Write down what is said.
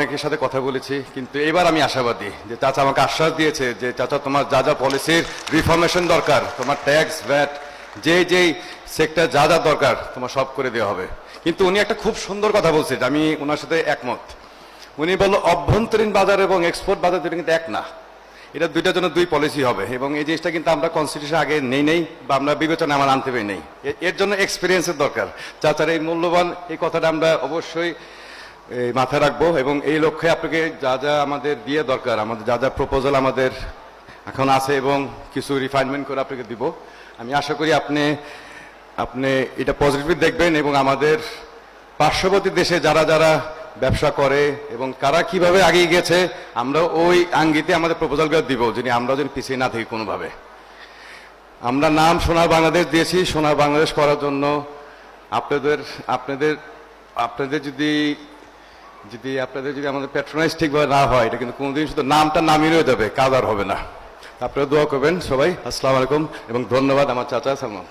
অনেকের সাথে কথা বলেছি, কিন্তু এবার আমি আশাবাদী যে চাচা আমাকে আশ্বাস দিয়েছে যে চাচা তোমার যা যা পলিসির রিফরমেশন দরকার, তোমার ট্যাক্স ভ্যাট যে যেই সেক্টর যা যা দরকার, তোমার সব করে দেওয়া হবে। কিন্তু উনি একটা খুব সুন্দর কথা বলছে আমি ওনার সাথে একমত। উনি বলল, অভ্যন্তরীণ বাজার এবং এক্সপোর্ট বাজার দুটো কিন্তু এক না। এটা দুইটার জন্য দুই পলিসি হবে এবং এই জিনিসটা কিন্তু আমরা কনস্টিটিউশন আগে নেই নেই বা আমরা বিবেচনা আমার আনতে পারি নেই। এর জন্য এক্সপিরিয়েন্সের দরকার। চাচার এই মূল্যবান এই কথাটা আমরা অবশ্যই মাথায় রাখব এবং এই লক্ষ্যে আপনাকে যা যা আমাদের দিয়ে দরকার, আমাদের যা যা প্রপোজাল আমাদের এখন আছে এবং কিছু রিফাইনমেন্ট করে আপনাকে দিব। আমি আশা করি আপনি আপনি এটা পজিটিভ দেখবেন এবং আমাদের পার্শ্ববর্তী দেশে যারা যারা ব্যবসা করে এবং কারা কীভাবে এগিয়ে গেছে, আমরা ওই আঙ্গিতে আমাদের প্রপোজালগুলো দিব যিনি আমরা যেন পিছিয়ে না থাকি কোনোভাবে। আমরা নাম সোনার বাংলাদেশ দিয়েছি, সোনার বাংলাদেশ করার জন্য আপনাদের আপনাদের আপনাদের যদি যদি আপনাদের যদি আমাদের প্যাট্রোনাইজ ঠিকভাবে না হয়, এটা কিন্তু কোনোদিন শুধু নামটা নামিয়ে রয়ে যাবে, কাজ আর হবে না। আপনারা দোয়া করবেন সবাই। আসসালামু আলাইকুম এবং ধন্যবাদ আমার চাচা সালমান।